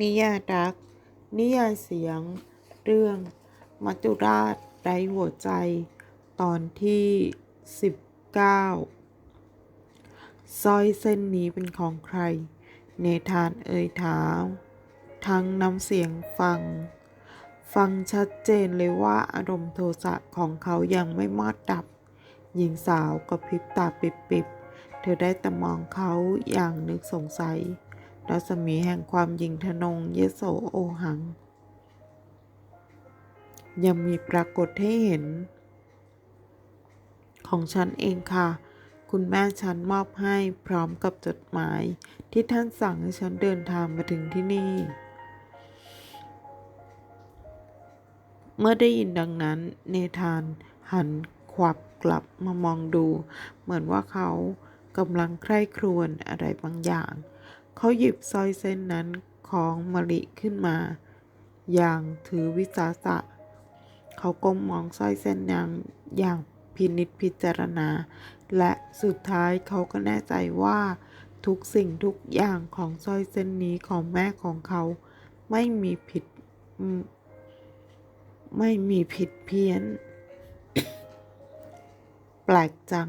นิยายรัก นิยายเสียง เรื่อง มัจจุราชไร้หัวใจ ตอนที่ 19สร้อยเส้นนี้เป็นของใคร เนธานเอ่ยถามทั้งน้ำเสียงฟัง ฟังชัดเจนเลยว่าอารมณ์โทสะของเขายังไม่มอดดับ หญิงสาวก็พริบตาปิบๆเธอได้แต่มองเขาอย่างนึกสงสัย รัศมีแห่งความยิงทะนงเยโสโอหัง ยังมีปรากฏให้เห็น ของฉันเองค่ะ คุณแม่ฉันมอบให้พร้อมกับจดหมายที่ท่านสั่งให้ฉันเดินทางมาถึงที่นี่ เมื่อได้ยินดังนั้น เนธานหันขวับกลับมามองดู เหมือนว่าเขากำลังใคร่ครวญอะไรบางอย่าง เขาหยิบสร้อยเส้นนั้นของมะลิขึ้นมา อย่างถือวิสาสะ เขาก้มมองสร้อยเส้นนั้นอย่างพินิจพิจารณา และสุดท้ายเขาก็แน่ใจว่าทุกสิ่งทุกอย่างของสร้อยเส้นนี้ของแม่ของเขา ไม่มีผิด ไม่มีผิดเพี้ยน แปลกจัง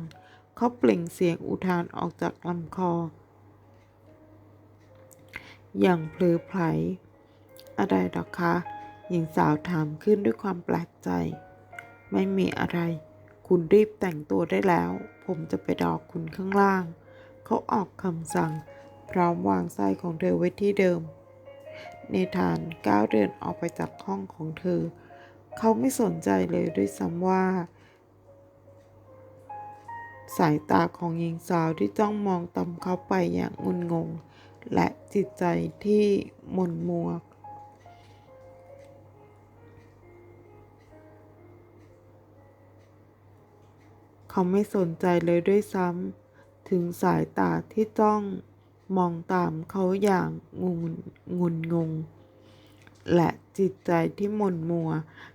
เขาเปล่งเสียงอุทานออกจากลำคอ อย่างเพลือไผลอะไรหรอคะ หญิงสาวถามขึ้นด้วยความแปลกใจ ไม่มีอะไร คุณรีบแต่งตัวได้แล้ว ผมจะไปรอกคุณข้างล่าง เขาออกคำสั่ง พร้อมวางไส้ของเธอไว้ที่เดิม เนธานก้าวเดินออกไปจากห้องของเธอ เขาไม่สนใจเลยด้วยซ้ำว่า สายตาของหญิงสาวที่จ้องมองต่ำเขาไปอย่างงุนงง และจิตใจที่หม่นมัวเขาไม่สนใจเลยด้วยซ้ำถึงสายตาที่จ้องมองตามเขาอย่างงุนงุนงง และจิตใจที่หม่นมัว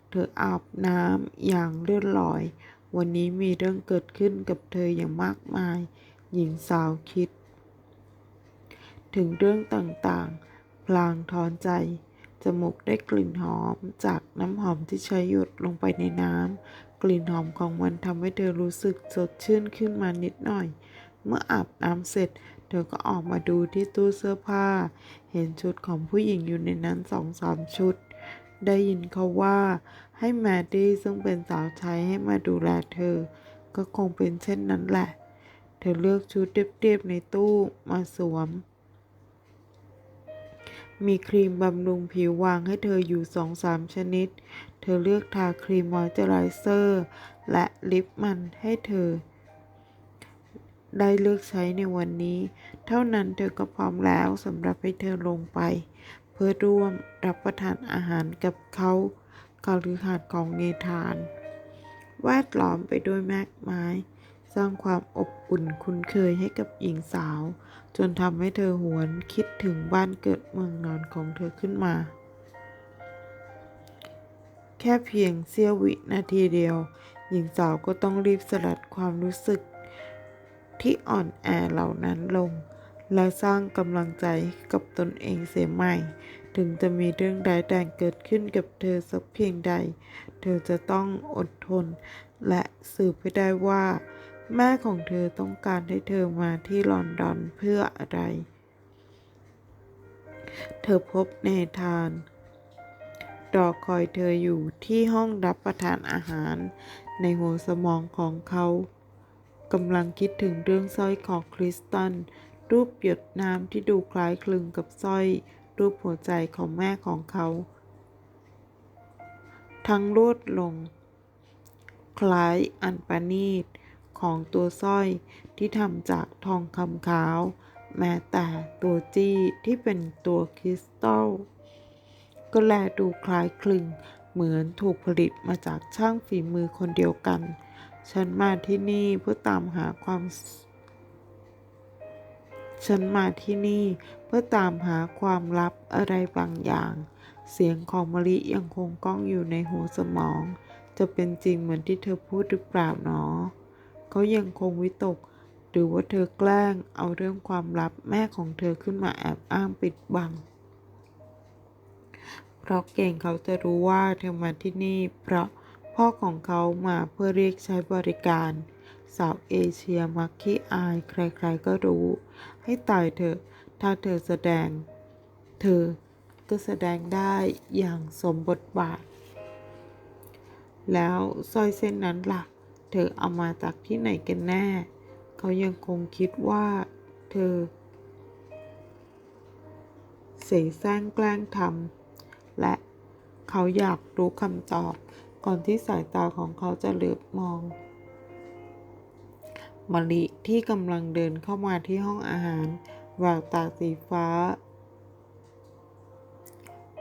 เธออาบน้ำอย่างเลื่อนลอย วันนี้มีเรื่องเกิดขึ้นกับเธออย่างมากมาย หญิงสาวคิด ถึงเรื่องต่างๆ พลางถอนใจ จมูกได้กลิ่นหอมจากน้ำหอมที่ใช้หยดลงไปในน้ำ กลิ่นหอมของมันทำให้เธอรู้สึกสดชื่นขึ้นมานิดหน่อย เมื่ออาบน้ำเสร็จ เธอก็ออกมาดูที่ตู้เสื้อผ้า เห็นชุดของผู้หญิงอยู่ในนั้นสองสามชุด ได้ยินเขาว่า ให้แมดดี้ซึ่งเป็นสาวใช้ให้มาดูแลเธอ ก็คงเป็นเช่นนั้นแหละ เธอเลือกชุดเรียบๆในตู้มาสวม มีครีมบำรุงผิววางให้เธออยู่สองสามชนิด เธอเลือกทาครีมมอยเจอไรเซอร์ และลิปมันให้เธอ ได้เลือกใช้ในวันนี้ เท่านั้นเธอก็พร้อมแล้วสำหรับให้เธอลงไป เพื่อร่วมรับประทานอาหารกับเขาคาลือหาดของเนธาน แวดล้อมไปด้วยแมกไม้ สร้างความอบอุ่นคุ้นเคยให้กับหญิงสาว จนทำให้เธอหวนคิดถึงบ้านเกิดเมืองนอนของเธอขึ้นมา แค่เพียงเสี้ยววินาทีเดียว หญิงสาวก็ต้องรีบสลัดความรู้สึก ที่อ่อนแอเหล่านั้นลง และสร้างกำลังใจกับตนเองเสียใหม่ ถึงจะมีเรื่องร้ายแรงเกิดขึ้นกับเธอสักเพียงใด เธอจะต้องอดทน และสืบไปได้ว่า แม่ของเธอต้องการให้เธอมาที่ลอนดอนเพื่ออะไร เธอพบเนธาน รอคอยเธออยู่ที่ห้องรับประทานอาหาร ในหัวสมองของเขากำลังคิดถึงเรื่องสร้อยของคริสตัน รูปหยดน้ำที่ดูคล้ายคลึงกับสร้อย รูปหัวใจของแม่ของเขา ทั้งลวดลง คล้ายอันประณีต ของตัวสร้อยที่ทำจากทองคำขาว แม้แต่ตัวจี้ที่เป็นตัวคริสตัลก็แลดูคล้ายคลึงเหมือนถูกผลิตมาจากช่างฝีมือคนเดียวกัน ฉันมาที่นี่เพื่อตามหาความ ฉันมาที่นี่เพื่อตามหาความลับอะไรบางอย่าง เสียงของมะลิยังคงก้องอยู่ในหัวสมอง จะเป็นจริงเหมือนที่เธอพูดหรือเปล่าหนอเขายังคงวิตก หรือว่าเธอแกล้งเอาเรื่องความลับแม่ของเธอขึ้นมาแอบอ้างปิดบัง เพราะเก่งเขาจะรู้ว่าเธอมาที่นี่ เพราะพ่อของเขามาเพื่อเรียกใช้บริการ สาวเอเชียมักขี้อายใครๆก็รู้ ให้ตายเถอะ ถ้าเธอแสดง เธอก็แสดงได้อย่างสมบทบาท แล้วสร้อยเส้นนั้นล่ะ เธอเอามาจากที่ไหนกันแน่ เขายังคงคิดว่า เธอ เสแสร้งแกล้งทำและเขาอยากรู้คำตอบ ก่อนที่สายตาของเขาจะเหลือบมองมะลิที่กำลังเดินเข้ามาที่ห้องอาหารแววตาสีฟ้า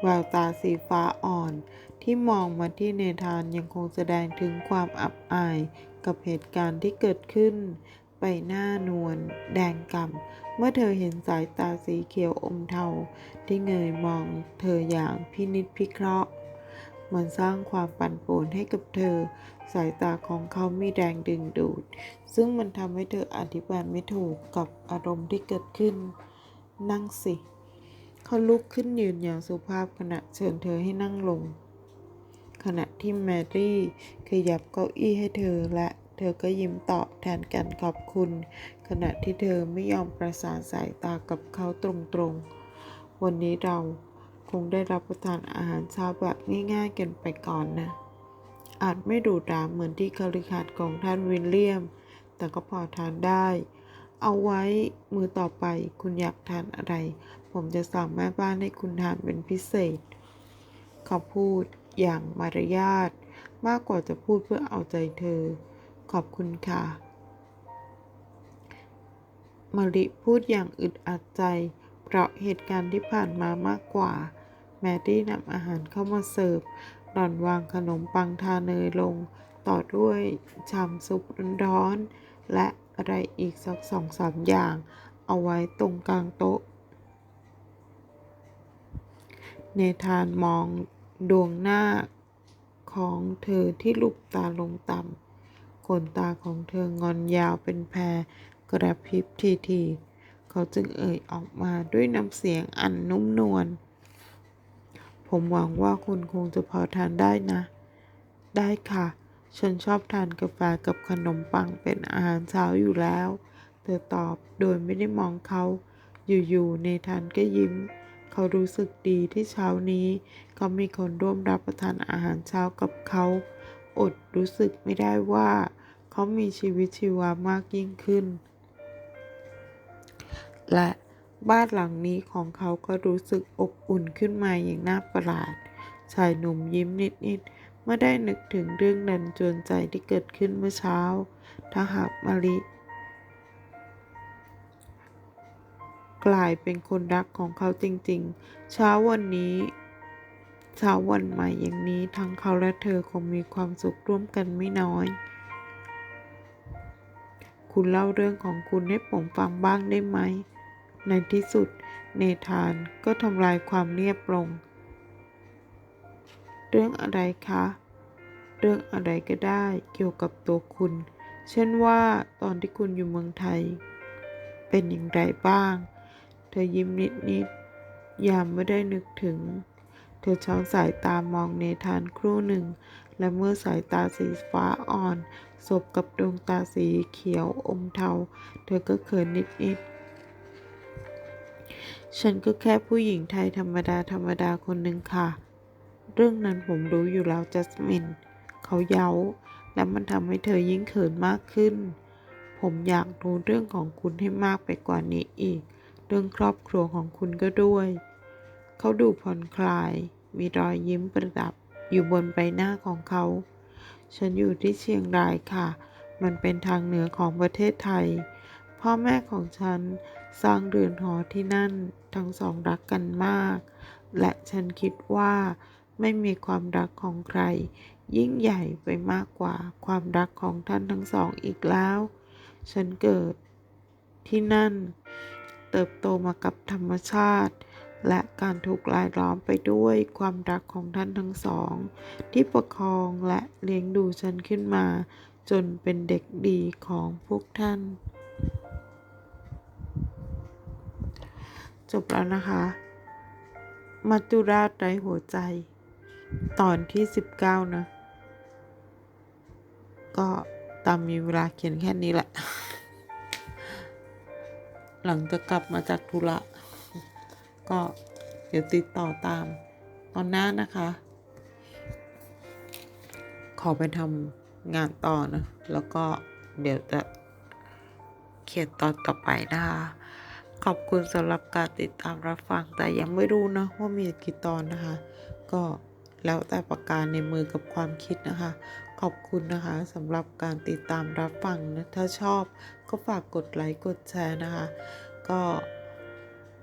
แววตาสีฟ้าอ่อน ที่มองมาที่เนธานยังคงแสดงถึงความอับอายกับเหตุการณ์ที่เกิดขึ้นไปหน้านวลแดงกำ่ำเมื่อเธอเห็นสายตาสีเขียวอมเทาที่เงยมองเธออย่างพินิจพิเคราะห์มันสร้างความปั่นป่วนให้กับเธอ สายตาของเขามีแรงดึงดูด ซึ่งมันทำให้เธออธิบายไม่ถูกกับอารมณ์ที่เกิดขึ้น นั่งสิ เขาลุกขึ้นยืนอย่างสุภาพขณะเชิญเธอให้นั่งลง ขณะที่แมรี่ขยับเก้าอี้ให้เธอและเธอก็ยิ้มตอบแทนการขอบคุณ ขณะที่เธอไม่ยอมประสานสายตากับเขาตรงๆ วันนี้เราคงได้รับประทานอาหารเช้าแบบง่ายๆกันไปก่อนนะ อาจไม่ดูดาเหมือนที่คาลิขาดของท่านวิลเลียม แต่ก็พอทานได้ เอาไว้มือต่อไปคุณอยากทานอะไร ผมจะสั่งแม่บ้านให้คุณทานเป็นพิเศษเขาพูด อย่างมารยาทมากกว่าจะพูดเพื่อเอาใจเธอ ขอบคุณค่ะมาริพูดอย่างอึดอัดใจ เพราะเหตุการณ์ที่ผ่านมามากกว่า แมรี่นำอาหารเข้ามาเสิร์ฟหล่อนวางขนมปังทาเนยลง ต่อด้วยชามซุปร้อนๆและอะไรอีกสักสองสามอย่าง เอาไว้ตรงกลางโต๊ะ เนธานมอง ดวงหน้าของเธอที่ลุบตาลงต่ำขนตาของเธองอนยาวเป็นแพรกระพริบทีทีๆเขาจึงเอ่ยออกมาด้วยน้ำเสียงอันนุ่มนวล ผมหวังว่าคุณคงจะพอทานได้นะ ได้ค่ะ ฉันชอบทานกาแฟกับขนมปังเป็นอาหารเช้าอยู่แล้ว เธอตอบโดยไม่ได้มองเขา อยู่ๆเนธานก็ยิ้ม เขารู้สึกดีที่เช้านี้เขามีคนร่วมรับประทานอาหารเช้ากับเขา อดรู้สึกไม่ได้ว่า เขามีชีวิตชีวามากยิ่งขึ้น และบ้านหลังนี้ของเขาก็รู้สึกอบอุ่นขึ้นมาอย่างน่าประหลาด ชายหนุ่มยิ้มนิดๆเมื่อได้นึกถึงเรื่องนันจวนใจที่เกิดขึ้นเมื่อเช้า ถ้าหากมาริ กลายเป็นคนรักของเขาจริงๆ เช้าวันนี้เช้าวันใหม่อย่างนี้ทั้งเขาและเธอคงมีความสุขร่วมกันไม่น้อย คุณเล่าเรื่องของคุณให้ผมฟังบ้างได้ไหม ในที่สุด เนธานก็ทำลายความเงียบลง เรื่องอะไรคะ เรื่องอะไรก็ได้เกี่ยวกับตัวคุณ เช่นว่าตอนที่คุณอยู่เมืองไทย เป็นอย่างไรบ้าง เธอยิ้มนิดๆยามไม่ได้นึกถึง เธอช้อนสายตามองเนธานครู่หนึ่ง และเมื่อสายตาสีฟ้าอ่อนสบกับดวงตาสีเขียวอมเทา เธอก็เขินนิดๆฉันก็แค่ผู้หญิงไทยธรรมดาธรรมดาคนหนึ่งค่ะ เรื่องนั้นผมรู้อยู่แล้วจัสมิน เขาเย้า และมันทำให้เธอยิ่งเขินมากขึ้น ผมอยากรู้เรื่องของคุณให้มากไปกว่านี้อีก เรื่องครอบครัวของคุณก็ด้วย เขาดูผ่อนคลาย มีรอยยิ้มประดับอยู่บนใบหน้าของเขา ฉันอยู่ที่เชียงรายค่ะ มันเป็นทางเหนือของประเทศไทย พ่อแม่ของฉันสร้างเรือนหอที่นั่น ทั้งสองรักกันมาก และฉันคิดว่าไม่มีความรักของใคร ยิ่งใหญ่ไปมากกว่าความรักของท่านทั้งสองอีกแล้ว ฉันเกิดที่นั่น เติบโตมากับธรรมชาติ และการถูกลายล้อมไปด้วยความรักของท่านทั้งสอง ที่ประคองและเลี้ยงดูฉันขึ้นมา จนเป็นเด็กดีของพวกท่าน จบแล้วนะคะ มัจจุราชไร้หัวใจ ตอนที่สิบเก้านะ ก็ตามมีเวลาเขียนแค่นี้แหละ หลังจะกลับมาจากธุระ ก็เดี๋ยวติดต่อตามตอนหน้านะคะ ขอไปทำงานต่อนะ แล้วก็เดี๋ยวจะเขียนตอนต่อไปนะคะขอบคุณสำหรับการติดตามรับฟังแต่ยังไม่รู้นะว่ามีกี่ตอนนะคะ ก็แล้วแต่ประการในมือกับความคิดนะคะ ขอบคุณนะคะสำหรับการติดตามรับฟังนะถ้าชอบก็ฝากกดไลค์กดแชร์นะคะ ก็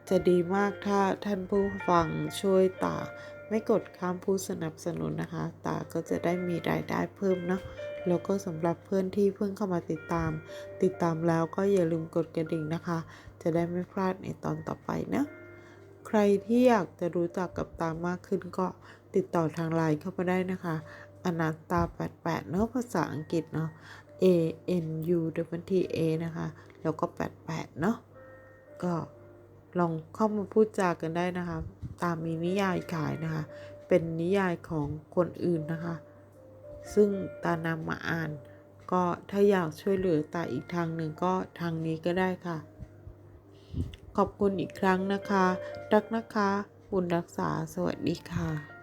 จะดีมากถ้าท่านผู้ฟังช่วยตาไม่กดข้ามผู้สนับสนุนนะคะ ตาก็จะได้มีรายได้เพิ่มเนาะแล้วก็สำหรับเพื่อนที่เพิ่งเข้ามาติดตาม ติดตามแล้วก็อย่าลืมกดกระดิ่งนะคะ จะได้ไม่พลาดในตอนต่อไปนะใครที่อยากจะรู้จักกับตามากขึ้นก็ติดต่อทางไลน์เข้ามาได้นะคะ อนัตตา 88 เนาะภาษาอังกฤษเนาะ A N U W T A นะคะ แล้วก็ 88 เนาะก็ลองเข้ามาพูดจากันได้นะคะ ตามมีนิยายขายนะคะ เป็นนิยายของคนอื่นนะคะ ซึ่งตานำมาอ่าน ก็ถ้าอยากช่วยเหลือตาอีกทางหนึ่งก็ทางนี้ก็ได้ค่ะ ขอบคุณอีกครั้งนะคะ รักนะคะ บุญรักษา สวัสดีค่ะ